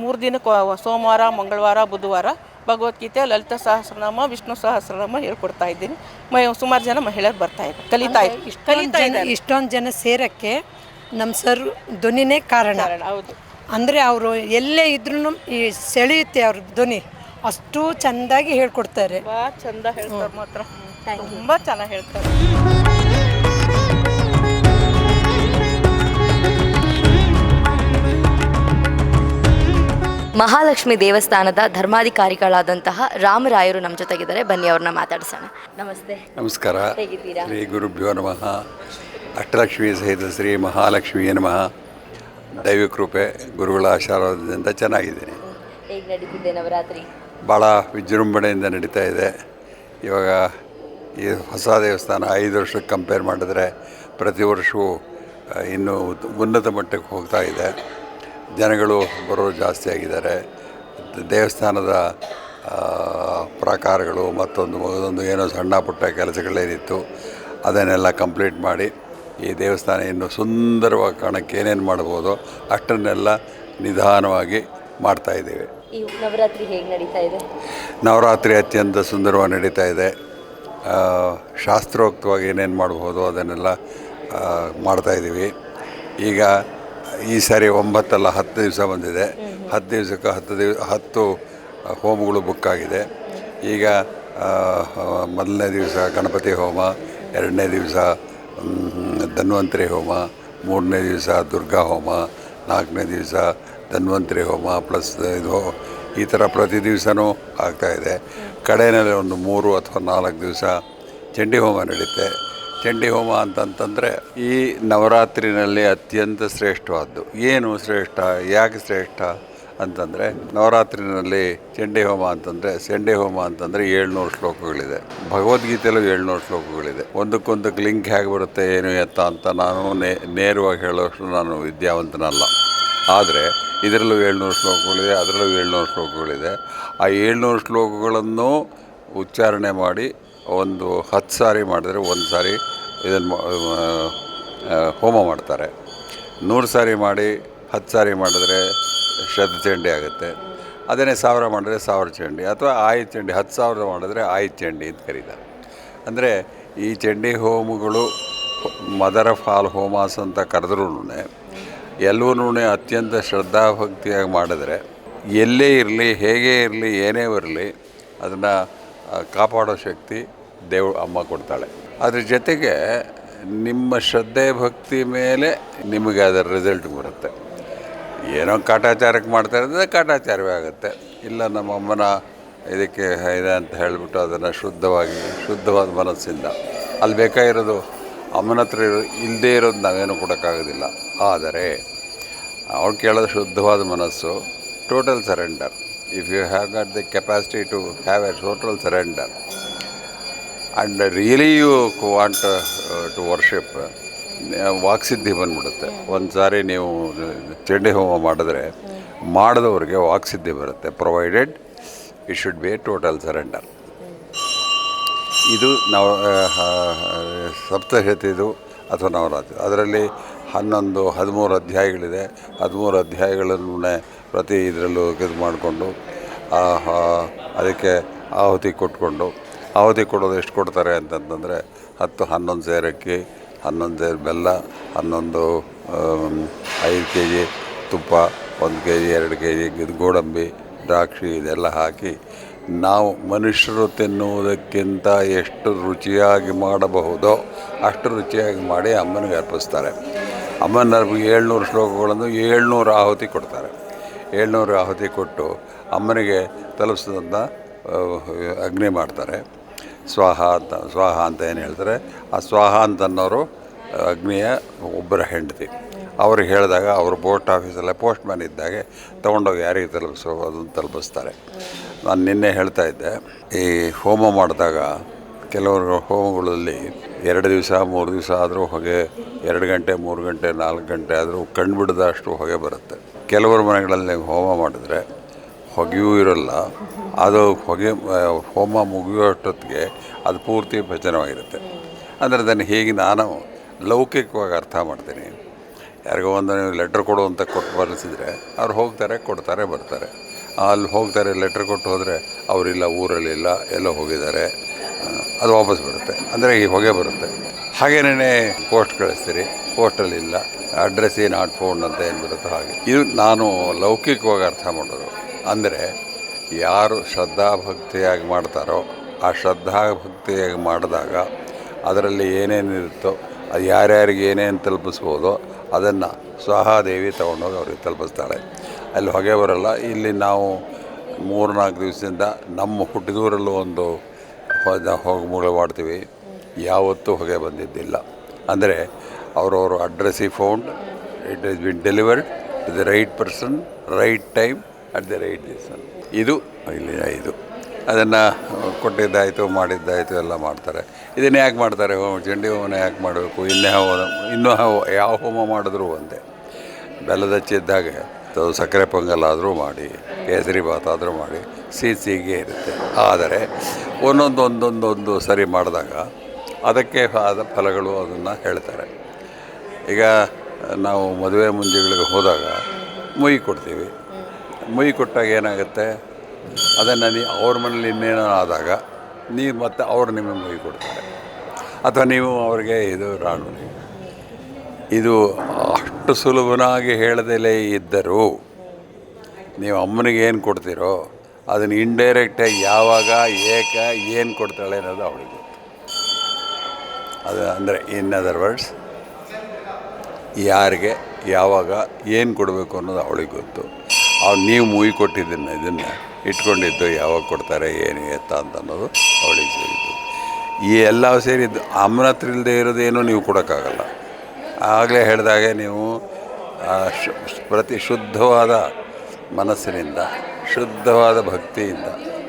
ಮೂರು ದಿನಕ್ಕೆ ಸೋಮವಾರ ಮಂಗಳವಾರ ಬುಧವಾರ ಭಗವದ್ಗೀತೆ ಲಲಿತ ಸಹಸ್ರನಾಮ ವಿಷ್ಣು ಸಹಸ್ರನಾಮ ಹೇಳ್ಕೊಡ್ತಾ ಇದ್ದೀನಿ. ಮ ಸುಮಾರು ಜನ ಮಹಿಳೆಯರು ಬರ್ತಾ ಇದ್ದಾರೆ. ಕಲಿತಾ ಇದ್ದಾರೆ. ಕಲಿತಾ ಇದ್ದಾರೆ ಇಷ್ಟೊಂದು ಜನ ಸೇರಕ್ಕೆ ನಮ್ಮ ಸರ್ ಧ್ವನಿನೇ ಕಾರಣ. ಹೌದು. ಅಂದರೆ ಅವರು ಎಲ್ಲೇ ಇದ್ರೂ ಈ ಸೆಳೆಯುತ್ತೆ ಅವ್ರ ಧ್ವನಿ ಅಷ್ಟು ಚೆಂದಾಗಿ ಹೇಳ್ಕೊಡ್ತಾರೆ. ಚಂದ ಹೇಳ್ತಾರೆ ಮಾತ್ರ. ತುಂಬ ಚೆನ್ನಾಗಿ ಹೇಳ್ತಾರೆ. ಮಹಾಲಕ್ಷ್ಮಿ ದೇವಸ್ಥಾನದ ಧರ್ಮಾಧಿಕಾರಿಗಳಾದಂತಹ ರಾಮರಾಯರು ನಮ್ಮ ಜೊತೆಗಿದ್ದಾರೆ. ಬನ್ನಿ ಅವ್ರನ್ನ ಮಾತಾಡಿಸೋಣ. ನಮಸ್ತೆ. ನಮಸ್ಕಾರ. ಹೇಗಿದ್ದೀರಾ? ಶ್ರೀ ಗುರುಭ್ಯೋ ನಮಃ. ಅಷ್ಟಲಕ್ಷ್ಮಿ ಸಹಿತ ಶ್ರೀ ಮಹಾಲಕ್ಷ್ಮಿಯ ನಮಃ. ದೈವಕೃಪೆ ಗುರುಗಳ ಆಶೀರ್ವಾದದಿಂದ ಚೆನ್ನಾಗಿದ್ದೀನಿ. ಹೇಗೆ ನಡೀತಿದೆ ನವರಾತ್ರಿ? ಭಾಳ ವಿಜೃಂಭಣೆಯಿಂದ ನಡೀತಾ ಇದೆ. ಇವಾಗ ಈ ಹೊಸ ದೇವಸ್ಥಾನ ಐದು ವರ್ಷಕ್ಕೆ ಕಂಪೇರ್ ಮಾಡಿದ್ರೆ ಪ್ರತಿ ವರ್ಷವೂ ಇನ್ನೂ ಉನ್ನತ ಮಟ್ಟಕ್ಕೆ ಹೋಗ್ತಾ ಇದೆ. ಜನಗಳು ಬರೋರು ಜಾಸ್ತಿ ಆಗಿದ್ದಾರೆ. ದೇವಸ್ಥಾನದ ಪ್ರಕಾರಗಳು ಪ್ರಾಕಾರಗಳು ಮತ್ತೊಂದು ಮಗದೊಂದು ಏನೋ ಸಣ್ಣ ಪುಟ್ಟ ಕೆಲಸಗಳೇನಿತ್ತು ಅದನ್ನೆಲ್ಲ ಕಂಪ್ಲೀಟ್ ಮಾಡಿ ಈ ದೇವಸ್ಥಾನ ಇನ್ನು ಸುಂದರವಾಗಿ ಕಾಣಕ್ಕೆ ಏನೇನು ಮಾಡ್ಬೋದು ಅಷ್ಟನ್ನೆಲ್ಲ ನಿಧಾನವಾಗಿ ಮಾಡ್ತಾಯಿದ್ದೇವೆ ಈ ನವರಾತ್ರಿ ಹೇಗೆ ನಡೀತಾ ಇದೆ? ನವರಾತ್ರಿ ಅತ್ಯಂತ ಸುಂದರವಾಗಿ ನಡೀತಾ ಇದೆ. ಶಾಸ್ತ್ರೋಕ್ತವಾಗಿ ಏನೇನು ಮಾಡ್ಬೋದು ಅದನ್ನೆಲ್ಲ ಮಾಡ್ತಾಯಿದ್ದೀವಿ ಈಗ ಈ ಸಾರಿ ಒಂಬತ್ತಲ್ಲ ಹತ್ತು ದಿವಸ ಬಂದಿದೆ. ಹತ್ತು ದಿವಸಕ್ಕೆ ಹತ್ತು ದಿವ ಹತ್ತು ಹೋಮಗಳು ಬುಕ್ ಆಗಿದೆ. ಈಗ ಮೊದಲನೇ ದಿವಸ ಗಣಪತಿ ಹೋಮ ಎರಡನೇ ದಿವಸ ಧನ್ವಂತರಿ ಹೋಮ, ಮೂರನೇ ದಿವಸ ದುರ್ಗಾ ಹೋಮ, ನಾಲ್ಕನೇ ದಿವಸ ಧನ್ವಂತರಿ ಹೋಮ ಪ್ಲಸ್ ಇದು ಈ ಥರ ಪ್ರತಿ ದಿವಸನೂ ಆಗ್ತಾಯಿದೆ ಕಡೆಯಲ್ಲಿ ಒಂದು ಮೂರು ಅಥವಾ ನಾಲ್ಕು ದಿವಸ ಚಂಡಿ ಹೋಮ ನಡೆಯುತ್ತೆ ಚಂಡಿ ಹೋಮ ಅಂತಂತಂದರೆ ಈ ನವರಾತ್ರಿನಲ್ಲಿ ಅತ್ಯಂತ ಶ್ರೇಷ್ಠವಾದ್ದು. ಏನು ಶ್ರೇಷ್ಠ? ಯಾಕೆ ಶ್ರೇಷ್ಠ? ಅಂತಂದರೆ ನವರಾತ್ರಿನಲ್ಲಿ ಚಂಡಿ ಹೋಮ ಅಂತಂದರೆ, ಚಂಡಿ ಹೋಮ ಅಂತಂದರೆ ಏಳ್ನೂರು ಶ್ಲೋಕಗಳಿದೆ. ಭಗವದ್ಗೀತೆಯಲ್ಲೂ ಏಳ್ನೂರು ಶ್ಲೋಕಗಳಿದೆ. ಒಂದಕ್ಕೊಂದಕ್ಕೆ ಲಿಂಕ್ ಹೇಗೆ ಬರುತ್ತೆ, ಏನು ಎತ್ತ ಅಂತ ನಾನು ನೇ, ನೇರವಾಗಿ ಹೇಳೋಷ್ಟು ನಾನು ವಿದ್ಯಾವಂತನಲ್ಲ. ಆದರೆ ಇದರಲ್ಲೂ ಏಳ್ನೂರು ಶ್ಲೋಕಗಳಿದೆ, ಅದರಲ್ಲೂ ಏಳ್ನೂರು ಶ್ಲೋಕಗಳಿದೆ. ಆ ಏಳ್ನೂರು ಶ್ಲೋಕಗಳನ್ನು ಉಚ್ಚಾರಣೆ ಮಾಡಿ ಒಂದು ಹತ್ತು ಸಾರಿ ಮಾಡಿದರೆ ಒಂದು ಸಾರಿ ಇದನ್ನು ಹೋಮ ಮಾಡ್ತಾರೆ. ನೂರು ಸಾರಿ ಮಾಡಿ, ಹತ್ತು ಸಾರಿ ಮಾಡಿದ್ರೆ ಶತ ಚಂಡಿ ಆಗುತ್ತೆ. ಅದನ್ನೇ ಸಾವಿರ ಮಾಡಿದ್ರೆ ಸಾವಿರ ಚಂಡಿ ಅಥವಾ ಆಯ್ತು ಚಂಡಿ, ಹತ್ತು ಸಾವಿರ ಮಾಡಿದ್ರೆ ಆಯ್ತು ಚಂಡಿ ಅಂತ ಕರೀತಾರೆ. ಅಂದರೆ ಈ ಚಂಡಿ ಹೋಮಗಳು ಮದರ್ ಆಫ್ ಆಲ್ ಹೋಮಾಸ್ ಅಂತ ಕರೆದ್ರೂ ಎಲ್ಲವೂ ಅತ್ಯಂತ ಶ್ರದ್ಧಾಭಕ್ತಿಯಾಗಿ ಮಾಡಿದ್ರೆ ಎಲ್ಲೇ ಇರಲಿ, ಹೇಗೆ ಇರಲಿ, ಏನೇ ಬರಲಿ ಅದನ್ನು ಕಾಪಾಡೋ ಶಕ್ತಿ ದೇವ್, ಅಮ್ಮ ಕೊಡ್ತಾಳೆ. ಅದ್ರ ಜೊತೆಗೆ ನಿಮ್ಮ ಶ್ರದ್ಧೆ ಭಕ್ತಿ ಮೇಲೆ ನಿಮಗೆ ಅದರ ರಿಸಲ್ಟ್ ಬರುತ್ತೆ. ಏನೋ ಕಾಟಾಚಾರಕ್ಕೆ ಮಾಡ್ತಾ ಇರೋದ್ರೆ ಕಾಟಾಚಾರವೇ ಆಗುತ್ತೆ. ಇಲ್ಲ ನಮ್ಮ ಅಮ್ಮನ ಇದಕ್ಕೆ ಇದೆ ಅಂತ ಹೇಳಿಬಿಟ್ಟು ಅದನ್ನು ಶುದ್ಧವಾಗಿ, ಶುದ್ಧವಾದ ಮನಸ್ಸಿಂದ. ಅಲ್ಲಿ ಬೇಕಾಗಿರೋದು ಅಮ್ಮನ ಹತ್ರ ಇರೋ ಇಲ್ಲದೇ ಇರೋದು ನಾವೇನು ಕೊಡೋಕ್ಕಾಗೋದಿಲ್ಲ. ಆದರೆ ಅವ್ರು ಕೇಳೋದು ಶುದ್ಧವಾದ ಮನಸ್ಸು total surrender if you have got the capacity to have a total surrender and really you want to worship ವಾಕ್ಸಿದ್ಧಿ ಬಂದ್ಬಿಡುತ್ತೆ. ಒಂದು ಸಾರಿ ನೀವು ಚಂಡಿ ಹೋಮ ಮಾಡಿದ್ರೆ ಮಾಡಿದವ್ರಿಗೆ ವಾಕ್ಸಿದ್ಧಿ ಬರುತ್ತೆ. Provided it should be total surrender ಇದು ನಾವು ಸಪ್ತಶತಿದು ಅಥವಾ ನವರಾತ್ರಿ. ಅದರಲ್ಲಿ ಹನ್ನೊಂದು, ಹದಿಮೂರು ಅಧ್ಯಾಯಗಳಿದೆ. ಹದಿಮೂರು ಅಧ್ಯಾಯಗಳನ್ನು ಪ್ರತಿ ಇದರಲ್ಲೂ ಇದು ಮಾಡಿಕೊಂಡು ಅದಕ್ಕೆ ಆಹುತಿ ಕೊಟ್ಕೊಂಡು, ಆಹುತಿ ಕೊಡೋದು ಎಷ್ಟು ಕೊಡ್ತಾರೆ ಅಂತಂತಂದರೆ ಹತ್ತು, ಹನ್ನೊಂದು ಸೇರಕ್ಕಿ ಹನ್ನೊಂದು ಬೆಲ್ಲ, ಹನ್ನೊಂದು ಐದು ಕೆ ಜಿ ತುಪ್ಪ, ಒಂದು ಕೆ ಜಿ ಎರಡು ಕೆ ಜಿ ಗೋಡಂಬಿ, ದ್ರಾಕ್ಷಿ ಇದೆಲ್ಲ ಹಾಕಿ ನಾವು ಮನುಷ್ಯರು ತಿನ್ನುವುದಕ್ಕಿಂತ ಎಷ್ಟು ರುಚಿಯಾಗಿ ಮಾಡಬಹುದೋ ಅಷ್ಟು ರುಚಿಯಾಗಿ ಮಾಡಿ ಅಮ್ಮನಿಗೆ ಅರ್ಪಿಸ್ತಾರೆ. ಅಮ್ಮನ ಏಳ್ನೂರು ಶ್ಲೋಕಗಳನ್ನು ಏಳ್ನೂರು ಆಹುತಿ ಕೊಡ್ತಾರೆ. ಏಳ್ನೂರು ಆಹುತಿ ಕೊಟ್ಟು ಅಮ್ಮನಿಗೆ ತಲುಪಿಸಿದಂಥ ಅಗ್ನಿ ಮಾಡ್ತಾರೆ. ಸ್ವಾಹ ಅಂತ ಸ್ವಾಹ ಅಂತ ಏನು ಹೇಳ್ತಾರೆ? ಆ ಸ್ವಾಹ ಅಂತ ಅನ್ನೋರು ಅಗ್ನಿಯ ಒಬ್ಬರ ಹೆಂಡತಿ. ಅವ್ರಿಗೆ ಹೇಳಿದಾಗ ಅವರು ಪೋಸ್ಟ್ ಆಫೀಸಲ್ಲೇ ಪೋಸ್ಟ್ ಮ್ಯಾನ್ ಇದ್ದಾಗೆ ತೊಗೊಂಡೋಗಿ ಯಾರಿಗೆ ತಲುಪಿಸೋ, ಅದನ್ನು ತಲುಪಿಸ್ತಾರೆ. ನಾನು ನಿನ್ನೆ ಹೇಳ್ತಾ ಇದ್ದೆ, ಈ ಹೋಮ ಮಾಡಿದಾಗ ಕೆಲವರು ಹೋಮಗಳಲ್ಲಿ ಎರಡು ದಿವಸ, ಮೂರು ದಿವಸ ಆದರೂ ಹೊಗೆ, ಎರಡು ಗಂಟೆ, ಮೂರು ಗಂಟೆ, ನಾಲ್ಕು ಗಂಟೆ ಆದರೂ ಕಣ್ಬಿಡದಷ್ಟು ಹೊಗೆ ಬರುತ್ತೆ. ಕೆಲವರು ಮನೆಗಳಲ್ಲಿ ಹೋಮ ಮಾಡಿದ್ರೆ ಹೊಗೆಯೂ ಇರಲ್ಲ. ಅದು ಹೊಗೆ ಹೋಮ ಮುಗಿಯೋಷ್ಟೊತ್ತಿಗೆ ಅದು ಪೂರ್ತಿ ಭಜನವಾಗಿರುತ್ತೆ. ಅಂದರೆ ಅದನ್ನು ಹೇಗೆ ನಾನು ಲೌಕಿಕವಾಗಿ ಅರ್ಥ ಮಾಡ್ತೀನಿ. ಯಾರಿಗೋ ಒಂದು ಲೆಟ್ರ್ ಕೊಡು ಅಂತ ಕೊಟ್ಟು ಬರೆಸಿದರೆ ಅವ್ರು ಹೋಗ್ತಾರೆ, ಕೊಡ್ತಾರೆ, ಬರ್ತಾರೆ. ಅಲ್ಲಿ ಹೋಗ್ತಾರೆ, ಲೆಟ್ರ್ ಕೊಟ್ಟು ಹೋದರೆ ಅವರಿಲ್ಲ, ಊರಲ್ಲಿಲ್ಲ, ಎಲ್ಲ ಹೋಗಿದ್ದಾರೆ. ಅದು ವಾಪಸ್ ಬರುತ್ತೆ. ಅಂದರೆ ಈ ಹೊಗೆ ಬರುತ್ತೆ. ಹಾಗೇನೇ ಪೋಸ್ಟ್ ಕಳಿಸ್ತೀರಿ? ಪೋಸ್ಟಲ್ಲಿ ಇಲ್ಲ ಅಡ್ರೆಸ್ ಏನು ಫೋನ್ ಅಂತ ಏನು ಬರುತ್ತೋ ಹಾಗೆ. ಇದು ನಾನು ಲೌಕಿಕವಾಗಿ ಅರ್ಥ ಮಾಡೋದು. ಅಂದರೆ ಯಾರು ಶ್ರದ್ಧಾಭಕ್ತಿಯಾಗಿ ಮಾಡ್ತಾರೋ ಆ ಶ್ರದ್ಧಾಭಕ್ತಿಯಾಗಿ ಮಾಡಿದಾಗ ಅದರಲ್ಲಿ ಏನೇನಿರುತ್ತೋ ಅದು ಯಾರ್ಯಾರಿಗೆ ಏನೇನು ತಲುಪಿಸ್ಬೋದೋ ಅದನ್ನು ಸ್ವಹಾದೇವಿ ತೊಗೊಂಡೋಗಿ ಅವ್ರಿಗೆ ತಲುಪಿಸ್ತಾಳೆ. ಅಲ್ಲಿ ಹೊಗೆ ಬರಲ್ಲ ಇಲ್ಲಿ ನಾವು ಮೂರು ನಾಲ್ಕು ದಿವಸದಿಂದ ನಮ್ಮ ಹುಟ್ಟಿದೂರಲ್ಲೂ ಒಂದು ಹೋಗಿ ಮಾಡ್ತೀವಿ. ಯಾವತ್ತೂ ಹೊಗೆ ಬಂದಿದ್ದಿಲ್ಲ. ಅಂದರೆ ಅವರವರು ಅಡ್ರೆಸ್ಸಿಗೆ found it is been delivered to the right person, right time at the right ದಿವಸನ್ ಇದು, ಇಲ್ಲಿ ಇದು ಅದನ್ನು ಕೊಟ್ಟಿದ್ದಾಯಿತು, ಮಾಡಿದ್ದಾಯಿತು, ಎಲ್ಲ ಮಾಡ್ತಾರೆ. ಇದನ್ನು ಯಾಕೆ ಮಾಡ್ತಾರೆ? ಹೋಮ ಚಂಡಿ ಹೋಮನ ಯಾಕೆ ಮಾಡಬೇಕು? ಇನ್ನೇ ಹೋ ಇನ್ನೂ ಯಾವ ಹೋಮ ಮಾಡಿದ್ರು ಒಂದೇ. ಬೆಲ್ಲದ ಹಚ್ಚಿದ್ದಾಗೆ ಅದು ಸಕ್ಕರೆ ಪೊಂಗಲ್ ಆದರೂ ಮಾಡಿ, ಕೇಸರಿ ಭಾತ್ ಆದರೂ ಮಾಡಿ ಸಿಹಿ ಸಿಹಿಗೆ ಇರುತ್ತೆ. ಆದರೆ, ಒಂದೊಂದು ಒಂದೊಂದೊಂದು ಸರಿ ಮಾಡಿದಾಗ, ಅದಕ್ಕೆ ಆದ ಫಲಗಳು ಅದನ್ನು ಹೇಳ್ತಾರೆ. ಈಗ, ನಾವು ಮದುವೆ ಮುಂಜಿಗಳಿಗೆ ಹೋದಾಗ ಮುಯಿ ಕೊಡ್ತೀವಿ. ಮುಯಿ ಕೊಟ್ಟಾಗ ಏನಾಗುತ್ತೆ? ಅದನ್ನು ನೀ ಅವ್ರ ಮನೇಲಿ ಇನ್ನೇನೋ ಆದಾಗ ನೀವು ಮತ್ತೆ ಅವ್ರು ನಿಮಗೆ ಮುಯಿ ಕೊಡ್ತಾರೆ. ಅಥವಾ ನೀವು ಅವ್ರಿಗೆ ಇದು ರಾಣು, ಇದು ಅಷ್ಟು ಸುಲಭನಾಗಿ ಹೇಳದಲೇ ಇದ್ದರೂ ನೀವು ಅಮ್ಮನಿಗೆ ಏನು ಕೊಡ್ತೀರೋ ಅದನ್ನು ಇಂಡೈರೆಕ್ಟಾಗಿ ಯಾವಾಗ, ಏಕ, ಏನು ಕೊಡ್ತಾಳೆ ಅನ್ನೋದು ಅವಳಿಗೆ ಗೊತ್ತು. ಅದು ಅಂದರೆ ಇನ್ ಅದರ್ ವರ್ಡ್ಸ್ ಯಾರಿಗೆ, ಯಾವಾಗ, ಏನು ಕೊಡಬೇಕು ಅನ್ನೋದು ಅವಳಿಗೆ ಗೊತ್ತು. ಅವ್ನು ನೀವು ಮೂವಿ ಕೊಟ್ಟಿದ್ದೀನಿ ಇದನ್ನು ಇಟ್ಕೊಂಡಿದ್ದು ಯಾವಾಗ ಕೊಡ್ತಾರೆ, ಏನು ಎತ್ತ ಅಂತ ಅನ್ನೋದು ಅವಳಿಗೆ ಸೇರಿದ್ದು. ಈ ಎಲ್ಲ ಸೇರಿದ್ದು ಅಮ್ಮನ ಹತ್ರ ಇಲ್ಲದೆ ಇರೋದೇನು ನೀವು ಕೊಡೋಕ್ಕಾಗಲ್ಲ. ಆಗಲೇ ಹೇಳಿದಾಗೆ ನೀವು ಪ್ರತಿ ಶುದ್ಧವಾದ ಮನಸ್ಸಿನಿಂದ, ಶುದ್ಧವಾದ ಭಕ್ತಿಯಿಂದ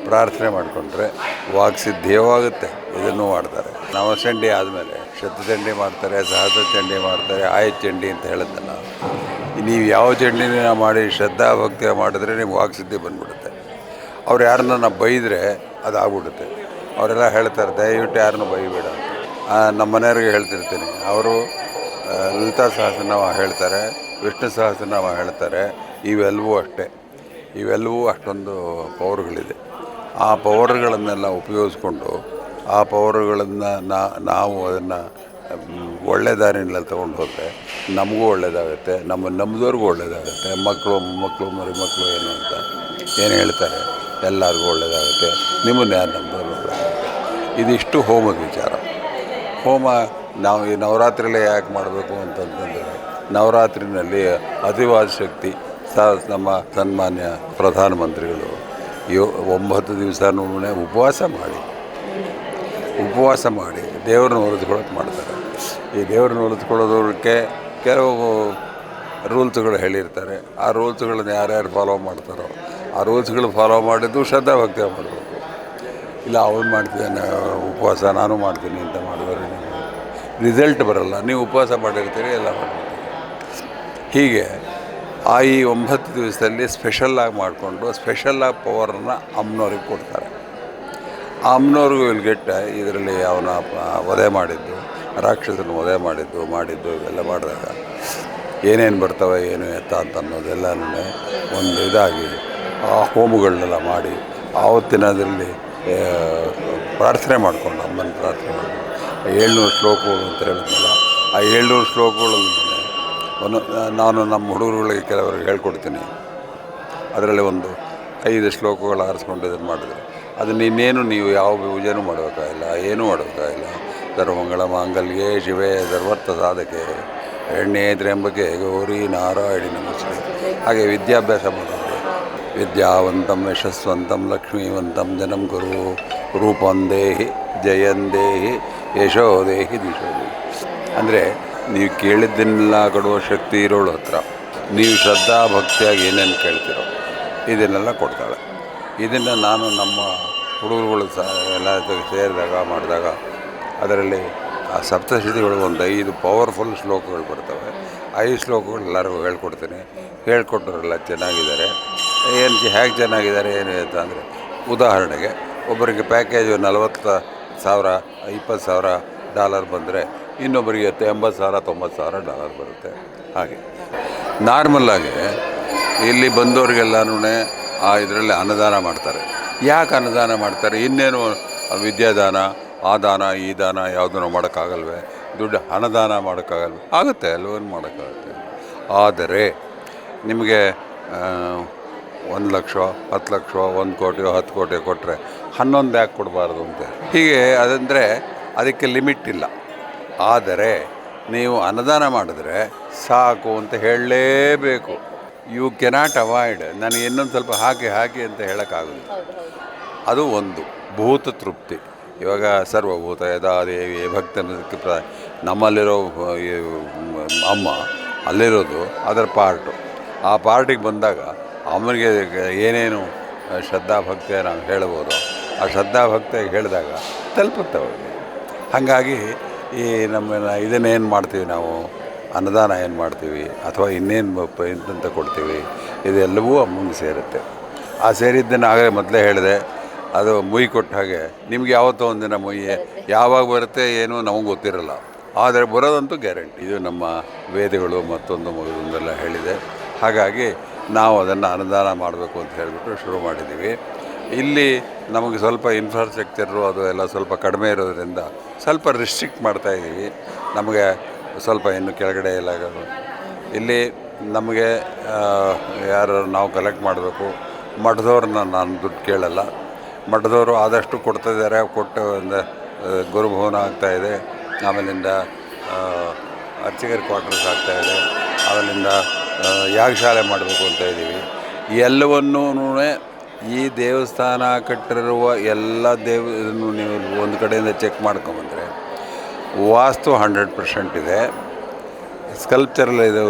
ಪ್ರಾರ್ಥನೆ ಮಾಡಿಕೊಂಡ್ರೆ ವಾಕ್ಸಿದ್ಧಿಯವಾಗುತ್ತೆ ಇದನ್ನು ಮಾಡ್ತಾರೆ. ನವಚಂಡಿ ಆದಮೇಲೆ, ಶತಚಂಡಿ ಮಾಡ್ತಾರೆ ಸಹಸ್ರ ಚಂಡಿ ಮಾಡ್ತಾರೆ ಆಯ ಚಂಡಿ ಅಂತ ಹೇಳುತ್ತಲ್ಲ. ನೀವು ಯಾವ ಚಂಡಿನ ಮಾಡಿ ಶ್ರದ್ಧಾ ಭಕ್ತಿ ಮಾಡಿದ್ರೆ ನಿಮ್ಗೆ ವಾಕ್ಸಿದ್ಧಿ ಬಂದ್ಬಿಡುತ್ತೆ. ಅವ್ರು ಯಾರನ್ನ ಬೈದರೆ ಅದು ಆಗ್ಬಿಡುತ್ತೆ ಅವರೆಲ್ಲ ಹೇಳ್ತಾರೆ, ದಯವಿಟ್ಟು ಯಾರನ್ನು ಬೈಬೇಡ ನಮ್ಮ ಮನೆಯವ್ರಿಗೆ ಹೇಳ್ತಿರ್ತೀನಿ. ಅವರು ಲಲಿತಾ ಸಹಸ್ರನಾಮ ಹೇಳ್ತಾರೆ, ವಿಷ್ಣು ಸಹಸ್ರನಾಮ ಹೇಳ್ತಾರೆ. ಇವೆಲ್ಲವೂ ಅಷ್ಟೇ. ಇವೆಲ್ಲವೂ ಅಷ್ಟೊಂದು ಪವರ್ಗಳಿದೆ ಆ ಪವರ್ಗಳನ್ನೆಲ್ಲ ಉಪಯೋಗಿಸ್ಕೊಂಡು, ಆ ಪವರ್ಗಳನ್ನು ನಾವು ಅದನ್ನು ಒಳ್ಳೆ ದಾರಿನಲ್ಲಿ ತೊಗೊಂಡು ಹೋದರೆ ನಮಗೂ ಒಳ್ಳೆಯದಾಗುತ್ತೆ, ನಮ್ಮ ನಮ್ಮದವ್ರಿಗೂ ಒಳ್ಳೆಯದಾಗುತ್ತೆ, ಮಕ್ಕಳು ಮಕ್ಕಳು ಮರಿ ಮಕ್ಕಳು ಏನು ಅಂತ ಏನು ಹೇಳ್ತಾರೆ, ಎಲ್ಲರಿಗೂ ಒಳ್ಳೆಯದಾಗುತ್ತೆ. ನಿಮ್ಮನ್ನು ಯಾರು ನಮ್ಮದವ್ರು ಇದಿಷ್ಟು ಹೋಮದ ವಿಚಾರ. ಹೋಮ ನಾವು ಈ ನವರಾತ್ರಿಲೇ ಯಾಕೆ ಮಾಡಬೇಕು ಅಂತಂತಂದರೆ, ನವರಾತ್ರಿನಲ್ಲಿ ಅತಿವಾದ ಶಕ್ತಿ, ಸ ನಮ್ಮ ಸನ್ಮಾನ್ಯ ಪ್ರಧಾನಮಂತ್ರಿಗಳು, ಯೋ ಒಂಬತ್ತು ದಿವಸನೂ ಉಪವಾಸ ಮಾಡಿ ಉಪವಾಸ ಮಾಡಿ ದೇವ್ರನ್ನ ಹೊರದುಕೊಳಕ್ಕೆ ಮಾಡ್ತಾರೆ. ಈ ದೇವ್ರನ್ನ ಉಳಿದುಕೊಳ್ಳೋದಕ್ಕೆ ಕೆಲವು ರೂಲ್ಸ್ಗಳು ಹೇಳಿರ್ತಾರೆ. ಆ ರೂಲ್ಸ್ಗಳನ್ನ ಯಾರ್ಯಾರು ಫಾಲೋ ಮಾಡ್ತಾರೋ, ಆ ರೂಲ್ಸ್ಗಳು ಫಾಲೋ ಮಾಡಿದ್ದು ಶ್ರದ್ಧಾ ಭಕ್ತಿ ಮಾಡಬೇಕು. ಇಲ್ಲ ಅವನು ಮಾಡ್ತಿದ್ದಾನೆ, ಉಪವಾಸ, ನಾನು ಮಾಡ್ತೀನಿ ಅಂತ ಮಾಡಿದ್ರೆ ರಿಸಲ್ಟ್ ಬರಲ್ಲ. ನೀವು ಉಪವಾಸ ಮಾಡಿರ್ತೀರಿ, ಎಲ್ಲ ಮಾಡ್ತೀರಿ. ಹೀಗೆ, ಆ ಈ ಒಂಬತ್ತು ದಿವಸದಲ್ಲಿ ಸ್ಪೆಷಲ್ಲಾಗಿ ಮಾಡಿಕೊಂಡು ಸ್ಪೆಷಲ್ಲಾಗಿ ಪವರನ್ನು ಅಮ್ಮನವ್ರಿಗೆ ಕೊಡ್ತಾರೆ. ಆ ಅಮ್ಮನವ್ರಿಗೂ ಇಲ್ಲಿ ಗೆಟ್ಟ ಇದರಲ್ಲಿ ಅವನ ವಧೆ ಮಾಡಿದ್ದು ರಾಕ್ಷಸನ ಮದುವೆ ಮಾಡಿದ್ದು ಮಾಡಿದ್ದು, ಇವೆಲ್ಲ ಮಾಡಿದಾಗ ಏನೇನು ಬರ್ತವೆ, ಏನು ಎತ್ತ ಅಂತ ಅನ್ನೋದೆಲ್ಲ ಒಂದು ಇದಾಗಿ ಆ ಹೋಮಗಳನ್ನೆಲ್ಲ ಮಾಡಿ ಆವತ್ತಿನ ಅದರಲ್ಲಿ ಪ್ರಾರ್ಥನೆ ಮಾಡಿಕೊಂಡು ಅಮ್ಮನ ಪ್ರಾರ್ಥನೆ ಮಾಡಿ ಏಳ್ನೂರು ಶ್ಲೋಕಗಳು ಅಂತ ಹೇಳಿದ್ನಲ್ಲ, ಆ ಏಳ್ನೂರು ಶ್ಲೋಕಗಳು ಒಂದು, ನಾನು ನಮ್ಮ ಹುಡುಗರುಗಳಿಗೆ ಕೆಲವರಿಗೆ ಹೇಳ್ಕೊಡ್ತೀನಿ. ಅದರಲ್ಲಿ ಒಂದು ಐದು ಶ್ಲೋಕಗಳು ಆರಿಸ್ಕೊಂಡು ಇದನ್ನು ಮಾಡಿದ್ರು. ಅದನ್ನ ಇನ್ನೇನು ನೀವು ಯಾವ ಪೂಜೆನೂ ಮಾಡಬೇಕಾಗಿಲ್ಲ, ಏನೂ ಮಾಡಬೇಕಾಗಿಲ್ಲ. ಸರ್ವಮಂಗಳ ಮಾಂಗಲ್ಯೆ ಶಿವೇ ಸರ್ವರ್ಥ ಸಾಧಕೆ. ಎಣ್ಣೆ ತ್ರ್ಯಂಬಕೆ ಗೌರಿ ನಾರಾಯಣಿ ನಮಸ್ತೆ. ಹಾಗೆ ವಿದ್ಯಾಭ್ಯಾಸ ಮಾಡೋದು ವಿದ್ಯಾವಂತಂ ಯಶಸ್ವಂತಂ ಲಕ್ಷ್ಮೀವಂತಂ ಜನಂ ಗುರು ರೂಪಂ ದೇಹಿ ಜಯನ್ ದೇಹಿ ಯಶೋ ದೇಹಿ ದಿಶೋ ದೇಹಿ. ಅಂದರೆ ನೀವು ಕೇಳಿದ್ದನ್ನೆಲ್ಲ ಕೊಡುವ ಶಕ್ತಿ ಇರೋಳು ಹತ್ರ. ನೀವು ಶ್ರದ್ಧಾ ಭಕ್ತಿಯಾಗಿ ಏನೇನು ಕೇಳ್ತೀರೋ ಇದನ್ನೆಲ್ಲ ಕೊಡ್ತಾಳೆ. ಇದನ್ನು ನಾನು ನಮ್ಮ ಹುಡುಗರುಗಳು ಸಹ ಎಲ್ಲ ಸೇರಿದಾಗ ಮಾಡಿದಾಗ ಅದರಲ್ಲಿ ಆ ಸಪ್ತಶತಿಗಳು ಒಂದು ಐದು ಪವರ್ಫುಲ್ ಶ್ಲೋಕಗಳು ಬರ್ತವೆ. ಐದು ಶ್ಲೋಕಗಳು ಎಲ್ಲರಿಗೂ ಹೇಳ್ಕೊಡ್ತೀನಿ. ಹೇಳ್ಕೊಟ್ಟವರೆಲ್ಲ ಚೆನ್ನಾಗಿದ್ದಾರೆ. ಏನು ಹೇಗೆ ಚೆನ್ನಾಗಿದ್ದಾರೆ ಏನು ಅಂತ ಅಂದರೆ ಉದಾಹರಣೆಗೆ ಒಬ್ಬರಿಗೆ ಪ್ಯಾಕೇಜು ನಲವತ್ತು ಸಾವಿರ ಇಪ್ಪತ್ತು ಸಾವಿರ ಡಾಲರ್ ಬಂದರೆ ಇನ್ನೊಬ್ಬರಿಗೆ ಹತ್ತು ಎಂಬತ್ತು ಸಾವಿರ ತೊಂಬತ್ತು ಸಾವಿರ ಡಾಲರ್ ಬರುತ್ತೆ. ಹಾಗೆ. ನಾರ್ಮಲ್ಲಾಗಿ ಇಲ್ಲಿ ಬಂದವರಿಗೆಲ್ಲನೂ ಆ ಇದರಲ್ಲಿ ಅನ್ನದಾನ ಮಾಡ್ತಾರೆ. ಯಾಕೆ ಅನ್ನದಾನ ಮಾಡ್ತಾರೆ? ಇನ್ನೇನು ವಿದ್ಯಾದಾನ ಆ ದಾನ ಈ ದಾನ ಯಾವುದನ್ನು ಮಾಡೋಕ್ಕಾಗಲ್ವೇ? ದುಡ್ಡು ಹಣದಾನ ಮಾಡೋಕ್ಕಾಗಲ್ವೇ? ಆಗುತ್ತೆ ಲೋನ್ ಮಾಡೋಕ್ಕಾಗುತ್ತೆ. ಆದರೆ ನಿಮಗೆ ಒಂದು ಲಕ್ಷ ಹತ್ತು ಲಕ್ಷ ಒಂದು ಕೋಟಿಯೋ ಹತ್ತು ಕೋಟಿ ಕೊಟ್ಟರೆ ಹನ್ನೊಂದು ಯಾಕೆ ಕೊಡಬಾರ್ದು ಅಂತ? ಹೀಗೆ ಅದಂದರೆ ಅದಕ್ಕೆ ಲಿಮಿಟ್ ಇಲ್ಲ. ಆದರೆ ನೀವು ಅನ್ನದಾನ ಮಾಡಿದ್ರೆ ಸಾಕು ಅಂತ ಹೇಳಲೇಬೇಕು. ಯು ಕೆನಾಟ್ ಅವಾಯ್ಡ್ ನನಗೆ ಇನ್ನೊಂದು ಸ್ವಲ್ಪ ಹಾಕಿ ಹಾಕಿ ಅಂತ ಹೇಳೋಕ್ಕಾಗಲ್ಲ ಅದು ಒಂದು ಭೂತ ತೃಪ್ತಿ. ಇವಾಗ ಸರ್ವಭೂತ ಭಕ್ತನಕ್ಕೆ ಪ್ರ, ನಮ್ಮಲ್ಲಿರೋ ಅಮ್ಮ ಅಲ್ಲಿರೋದು ಅದರ ಪಾರ್ಟು. ಆ ಪಾರ್ಟಿಗೆ ಬಂದಾಗ ಅಮ್ಮನಿಗೆ ಏನೇನು ಶ್ರದ್ಧಾ ಭಕ್ತಿಯ ನಾವು ಹೇಳ್ಬೋದು, ಆ ಶ್ರದ್ಧಾ ಭಕ್ತಿಯಾಗಿ ಹೇಳಿದಾಗ ತಲುಪುತ್ತೆ ಅವ್ರಿಗೆ. ಹಾಗಾಗಿ ಈ ನಮ್ಮ ಇದನ್ನೇನು ಮಾಡ್ತೀವಿ ನಾವು? ಅನ್ನದಾನ ಏನು ಮಾಡ್ತೀವಿ? ಅಥವಾ ಇನ್ನೇನು ಇಂತ ಕೊಡ್ತೀವಿ? ಇದೆಲ್ಲವೂ ಅಮ್ಮನಿಗೆ ಸೇರುತ್ತೆ. ಆ ಸೇರಿದ್ದನ್ನು ಆಗಲೇ ಮೊದಲೇ ಹೇಳಿದೆ ಅದು ಮುಯಿ ಕೊಟ್ಟ ಹಾಗೆ. ನಿಮ್ಗೆ ಯಾವತ್ತೋ ಒಂದಿನ ಮುಯ್ಯ ಯಾವಾಗ ಬರುತ್ತೆ ಏನು ನಮಗೆ ಗೊತ್ತಿರಲ್ಲ. ಆದರೆ ಬರೋದಂತೂ ಗ್ಯಾರಂಟಿ. ಇದು ನಮ್ಮ ವೇದಗಳು ಮತ್ತೊಂದು ಮಗದೊಂದೆಲ್ಲ ಹೇಳಿದೆ. ಹಾಗಾಗಿ ನಾವು ಅದನ್ನು ಅನುದಾನ ಮಾಡಬೇಕು ಅಂತ ಹೇಳಿಬಿಟ್ಟು ಶುರು ಮಾಡಿದ್ದೀವಿ. ಇಲ್ಲಿ ನಮಗೆ ಸ್ವಲ್ಪ ಇನ್ಫ್ರಾಸ್ಟ್ರಕ್ಚರು ಅದು ಎಲ್ಲ ಸ್ವಲ್ಪ ಕಡಿಮೆ ಇರೋದರಿಂದ ಸ್ವಲ್ಪ ರಿಸ್ಟ್ರಿಕ್ಟ್ ಮಾಡ್ತಾ ಇದ್ದೀವಿ. ನಮಗೆ ಸ್ವಲ್ಪ ಇನ್ನು ಕೆಳಗಡೆ ಎಲ್ಲ ಇಲ್ಲಿ ನಮಗೆ ಯಾರು ನಾವು ಕಲೆಕ್ಟ್ ಮಾಡಬೇಕು. ಮಠದವ್ರನ್ನ ನಾನು ದುಡ್ಡು ಕೇಳಲ್ಲ. ಮಠದವರು ಆದಷ್ಟು ಕೊಡ್ತಾ ಇದ್ದಾರೆ ಕೊಟ್ಟು ಒಂದು ಗುರುಭವನ ಆಗ್ತಾ ಇದೆ. ಆಮೇಲಿಂದ ಅರ್ಚಕರ ಕ್ವಾರ್ಟರ್ಸ್ ಆಗ್ತಾಯಿದೆ ಆಮೇಲಿಂದ ಯಾಗಶಾಲೆ ಮಾಡಬೇಕು ಅಂತ ಇದ್ದೀವಿ. ಎಲ್ಲವನ್ನೂ ಈ ದೇವಸ್ಥಾನ ಕಟ್ಟಿರುವ ಎಲ್ಲ ದೇವ ನೀವು ಒಂದು ಕಡೆಯಿಂದ ಚೆಕ್ ಮಾಡ್ಕೊಂಬಂದರೆ ವಾಸ್ತು ಹಂಡ್ರೆಡ್ ಪರ್ಸೆಂಟ್ ಇದೆ. ಸ್ಕಲ್ಪ್ಚರಲ್ ಇದು,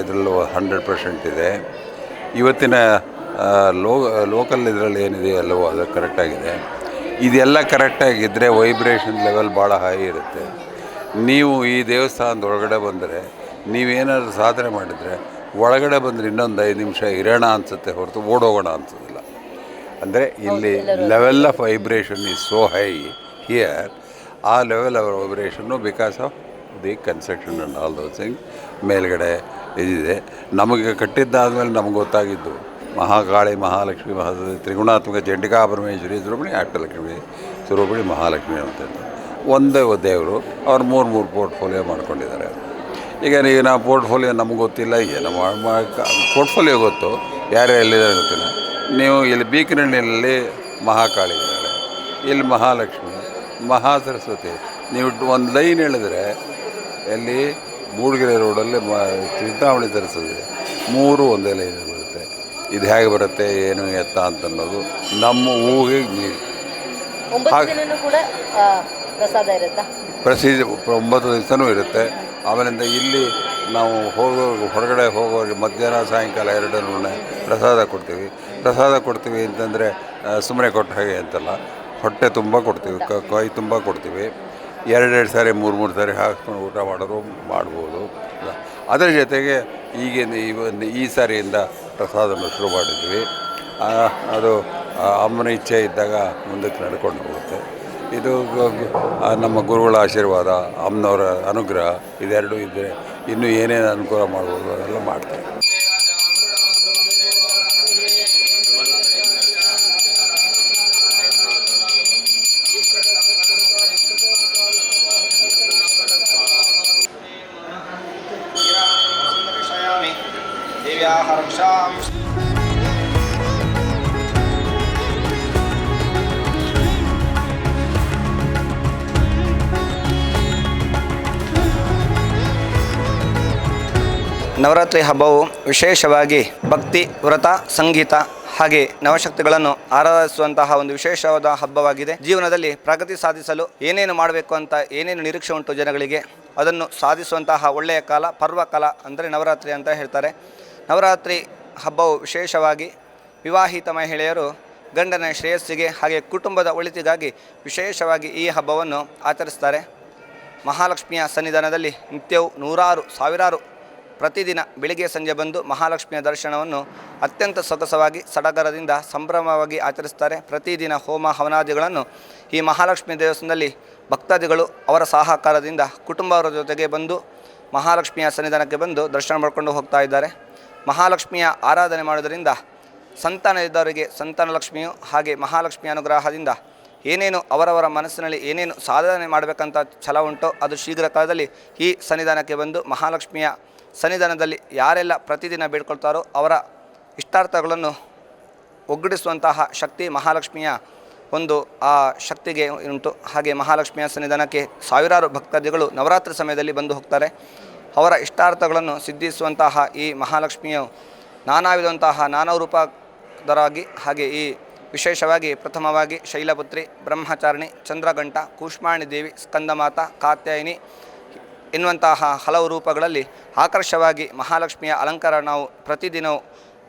ಇದರಲ್ಲೂ ಹಂಡ್ರೆಡ್ ಪರ್ಸೆಂಟ್ ಇದೆ. ಇವತ್ತಿನ ಲೋ ಲೋಕಲ್ ಇದರಲ್ಲಿ ಏನಿದೆ ಎಲ್ಲವೂ ಅದು ಕರೆಕ್ಟಾಗಿದೆ ಇದೆಲ್ಲ ಕರೆಕ್ಟಾಗಿದ್ದರೆ ವೈಬ್ರೇಷನ್ ಲೆವೆಲ್ ಭಾಳ ಹೈ ಇರುತ್ತೆ. ನೀವು ಈ ದೇವಸ್ಥಾನದ ಒಳಗಡೆ ಬಂದರೆ, ನೀವೇನಾದರೂ ಸಾಧನೆ ಮಾಡಿದರೆ, ಒಳಗಡೆ ಬಂದರೆ ಇನ್ನೊಂದು ಐದು ನಿಮಿಷ ಇರೋಣ ಅನಿಸುತ್ತೆ ಹೊರತು ಓಡೋಗೋಣ ಅನಿಸೋದಿಲ್ಲ. ಅಂದರೆ ಇಲ್ಲಿ level of vibration is so high here ಆ level of vibration because of the construction and all those thing ಮೇಲ್ಗಡೆ ಇದಿದೆ. ನಮಗೆ ಕಟ್ಟಿದ್ದಾದಮೇಲೆ ನಮ್ಗೆ ಗೊತ್ತಾಗಿದ್ದು ಮಹಾಕಾಳಿ ಮಹಾಲಕ್ಷ್ಮಿ ಮಹಾ ತ್ರಿಗುಣಾತ್ಮಕ ಚಂಡಿಕಾ ಪರಮೇಶ್ವರಿ ಸ್ವರೂಪಿಣಿ ಅಷ್ಟಲಕ್ಷ್ಮಿ ಸ್ವರೂಪಿಣಿ ಮಹಾಲಕ್ಷ್ಮಿ ಅಂತಂದು. ಒಂದೇ ದೇವರು, ಅವ್ರು ಮೂರು ಮೂರು ಪೋರ್ಟ್ಫೋಲಿಯೋ ಮಾಡ್ಕೊಂಡಿದ್ದಾರೆ. ಈಗ ನೀವು ನಾವು ಪೋರ್ಟ್ಫೋಲಿಯೋ ನಮ್ಗೆ ಗೊತ್ತಿಲ್ಲ ಏನೋ ಪೋರ್ಟ್ಫೋಲಿಯೋ ಗೊತ್ತು ಯಾರು ಎಲ್ಲಿದ್ದಾರೆ ಗೊತ್ತಿಲ್ಲ. ನೀವು ಇಲ್ಲಿ ಬೀಕನಹಳ್ಳಿಯಲ್ಲಿ ಮಹಾಕಾಳಿ ಇದ್ದಾರೆ, ಇಲ್ಲಿ ಮಹಾಲಕ್ಷ್ಮಿ ಮಹಾ ಸರಸ್ವತಿ ನೀವು ಒಂದು ಲೈನ್ ಹೇಳಿದ್ರೆ ಇಲ್ಲಿ ಮೂಡಿಗೆರೆ ರೋಡಲ್ಲಿ ಮ ಚಿಂತಾಮಣಿ ಸರಸ್ವತಿ ಮೂರು ಒಂದೇ ಲೈನ್ ಇದು ಹೇಗೆ ಬರುತ್ತೆ ಏನು ಎತ್ತ ಅಂತ ಅನ್ನೋದು ನಮ್ಮ ಊಹೆಗೆ ಮೀರಿ. ಪ್ರಸಿದ್ಧ ಹಾಗೆ- ಕೂಡ ಪ್ರಸಾದ ಇರುತ್ತಾ? ಪ್ರತಿ ಒಂಬತ್ತು ದಿವಸನೂ ಇರುತ್ತೆ. ಆಮೇಲಿಂದ ಇಲ್ಲಿ ನಾವು ಹೋಗೋ ಹೊರಗಡೆ ಹೋಗೋರಿಗೆ ಮಧ್ಯಾಹ್ನ ಸಾಯಂಕಾಲ ಎರಡನ್ನೂ ಪ್ರಸಾದ ಕೊಡ್ತೀವಿ. ಪ್ರಸಾದ ಕೊಡ್ತೀವಿ ಅಂತಂದರೆ ಸುಮ್ಮನೆ ಕೊಟ್ಟ ಹಾಗೆ ಅಂತಲ್ಲ ಹೊಟ್ಟೆ ತುಂಬ ಕೊಡ್ತೀವಿ ಕ- ಕೈ ತುಂಬ ಕೊಡ್ತೀವಿ. ಎರಡೆರಡು ಸಾರಿ ಮೂರು ಮೂರು ಸಾರಿ ಹಾಕ್ಕೊಂಡು ಊಟ ಮಾಡೋರು ಮಾಡ್ಬೋದು. ಅದರ ಜೊತೆಗೆ ಈಗಿನ ಈ- ಒಂದು ಈ ಸಾರಿಯಿಂದ ಪ್ರಸಾದವನ್ನು ಶುರು ಮಾಡಿದ್ವಿ. ಅದು ಅಮ್ಮನ ಇಚ್ಛೆ ಇದ್ದಾಗ ಮುಂದಕ್ಕೆ ನಡ್ಕೊಂಡು ಹೋಗುತ್ತೆ. ಇದು ನಮ್ಮ ಗುರುಗಳ ಆಶೀರ್ವಾದ, ಅಮ್ಮನವರ ಅನುಗ್ರಹ, ಇದೆರಡೂ ಇದ್ದರೆ ಇನ್ನೂ ಏನೇನು ಅನುಕೂಲ ಮಾಡ್ಬೋದು ಅದೆಲ್ಲ ಮಾಡ್ತಾರೆ ನವರಾತ್ರಿ ಹಬ್ಬವು ವಿಶೇಷವಾಗಿ ಭಕ್ತಿ, ವ್ರತ, ಸಂಗೀತ ಹಾಗೆ ನವಶಕ್ತಿಗಳನ್ನು ಆರಾಧಿಸುವಂತಹ ಒಂದು ವಿಶೇಷವಾದ ಹಬ್ಬವಾಗಿದೆ. ಜೀವನದಲ್ಲಿ ಪ್ರಗತಿ ಸಾಧಿಸಲು ಏನೇನು ಮಾಡಬೇಕು ಅಂತ ಏನೇನು ನಿರೀಕ್ಷೆ ಉಂಟು ಜನಗಳಿಗೆ? ಅದನ್ನು ಸಾಧಿಸುವಂತಹ ಒಳ್ಳೆಯ ಕಾಲ ಪರ್ವಕಾಲ ಅಂದರೆ ನವರಾತ್ರಿ ಅಂತ ಹೇಳ್ತಾರೆ. ನವರಾತ್ರಿ ಹಬ್ಬವು ವಿಶೇಷವಾಗಿ ವಿವಾಹಿತ ಮಹಿಳೆಯರು ಗಂಡನ ಶ್ರೇಯಸ್ಸಿಗೆ ಹಾಗೆ ಕುಟುಂಬದ ಒಳಿತಿಗಾಗಿ ವಿಶೇಷವಾಗಿ ಈ ಹಬ್ಬವನ್ನು ಆಚರಿಸ್ತಾರೆ. ಮಹಾಲಕ್ಷ್ಮಿಯ ಸನ್ನಿಧಾನದಲ್ಲಿ ನಿತ್ಯವೂ ನೂರಾರು ಸಾವಿರಾರು ಪ್ರತಿದಿನ ಬೆಳಿಗ್ಗೆ ಸಂಜೆ ಬಂದು ಮಹಾಲಕ್ಷ್ಮಿಯ ದರ್ಶನವನ್ನು ಅತ್ಯಂತ ಸೊಗಸವಾಗಿ ಸಡಗರದಿಂದ ಸಂಭ್ರಮವಾಗಿ ಆಚರಿಸ್ತಾರೆ. ಪ್ರತಿದಿನ ಹೋಮ ಹವನಾದಿಗಳನ್ನು ಈ ಮಹಾಲಕ್ಷ್ಮಿ ದೇವಸ್ಥಾನದಲ್ಲಿ ಭಕ್ತಾದಿಗಳು ಅವರ ಸಹಕಾರದಿಂದ ಕುಟುಂಬವರ ಜೊತೆಗೆ ಬಂದು ಮಹಾಲಕ್ಷ್ಮಿಯ ಸನ್ನಿಧಾನಕ್ಕೆ ಬಂದು ದರ್ಶನ ಮಾಡಿಕೊಂಡು ಹೋಗ್ತಾ ಇದ್ದಾರೆ. ಮಹಾಲಕ್ಷ್ಮಿಯ ಆರಾಧನೆ ಮಾಡೋದರಿಂದ ಸಂತಾನ ಇದ್ದವರಿಗೆ ಸಂತಾನ ಲಕ್ಷ್ಮಿಯು ಹಾಗೆ ಮಹಾಲಕ್ಷ್ಮಿಯ ಅನುಗ್ರಹದಿಂದ ಏನೇನು ಅವರವರ ಮನಸ್ಸಿನಲ್ಲಿ ಏನೇನು ಸಾಧನೆ ಮಾಡಬೇಕಂತ ಛಲ ಉಂಟೋ ಅದು ಶೀಘ್ರ ಕಾಲದಲ್ಲಿ ಈ ಸನ್ನಿಧಾನಕ್ಕೆ ಬಂದು ಮಹಾಲಕ್ಷ್ಮಿಯ ಸನ್ನಿಧಾನದಲ್ಲಿ ಯಾರೆಲ್ಲ ಪ್ರತಿದಿನ ಬೇಡ್ಕೊಳ್ತಾರೋ ಅವರ ಇಷ್ಟಾರ್ಥಗಳನ್ನು ಒಗ್ಗಡಿಸುವಂತಹ ಶಕ್ತಿ ಮಹಾಲಕ್ಷ್ಮಿಯ ಒಂದು ಆ ಶಕ್ತಿಗೆ ಉಂಟು. ಹಾಗೆ ಮಹಾಲಕ್ಷ್ಮಿಯ ಸನ್ನಿಧಾನಕ್ಕೆ ಸಾವಿರಾರು ಭಕ್ತಾದಿಗಳು ನವರಾತ್ರಿ ಸಮಯದಲ್ಲಿ ಬಂದು ಹೋಗ್ತಾರೆ. ಅವರ ಇಷ್ಟಾರ್ಥಗಳನ್ನು ಸಿದ್ಧಿಸುವಂತಹ ಈ ಮಹಾಲಕ್ಷ್ಮಿಯು ನಾನಾ ವಿಧವಂತಹ ನಾನಾ ರೂಪದರಾಗಿ ಹಾಗೆ ಈ ವಿಶೇಷವಾಗಿ ಪ್ರಥಮವಾಗಿ ಶೈಲಪುತ್ರಿ, ಬ್ರಹ್ಮಚಾರಿಣಿ ಚಂದ್ರಗಂಟ ಕೂಷ್ಮಾಣಿ ದೇವಿ, ಸ್ಕಂದಮಾತಾ, ಕಾತ್ಯಾಯಿನಿ ಎನ್ನುವಂತಹ ಹಲವು ರೂಪಗಳಲ್ಲಿ ಆಕರ್ಷವಾಗಿ ಮಹಾಲಕ್ಷ್ಮಿಯ ಅಲಂಕಾರ ನಾವು ಪ್ರತಿದಿನವೂ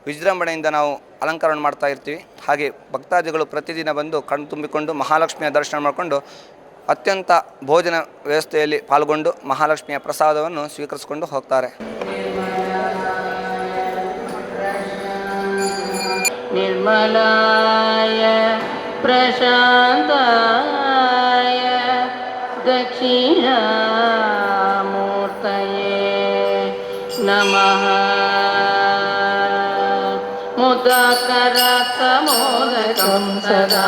ವಿಜೃಂಭಣೆಯಿಂದ ನಾವು ಅಲಂಕಾರ ಮಾಡ್ತಾ ಇರ್ತೀವಿ. ಹಾಗೆ ಭಕ್ತಾದಿಗಳು ಪ್ರತಿದಿನ ಬಂದು ಕಣ್ತುಂಬಿಕೊಂಡು ಮಹಾಲಕ್ಷ್ಮಿಯ ದರ್ಶನ ಮಾಡಿಕೊಂಡು ಅತ್ಯಂತ ಭೋಜನ ವ್ಯವಸ್ಥೆಯಲ್ಲಿ ಪಾಲ್ಗೊಂಡು ಮಹಾಲಕ್ಷ್ಮಿಯ ಪ್ರಸಾದವನ್ನು ಸ್ವೀಕರಿಸಿಕೊಂಡು ಹೋಗ್ತಾರೆ. ನಿರ್ಮಲಾಯ ಪ್ರಶಾಂತಾಯ सदा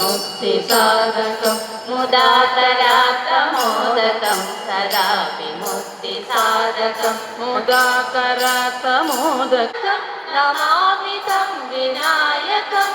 मुक्तिसाधकं मुदाकरातमोदकं करात मोदकं सदापि मुक्तिसाधकं मुदा नमामितं विनायकम्।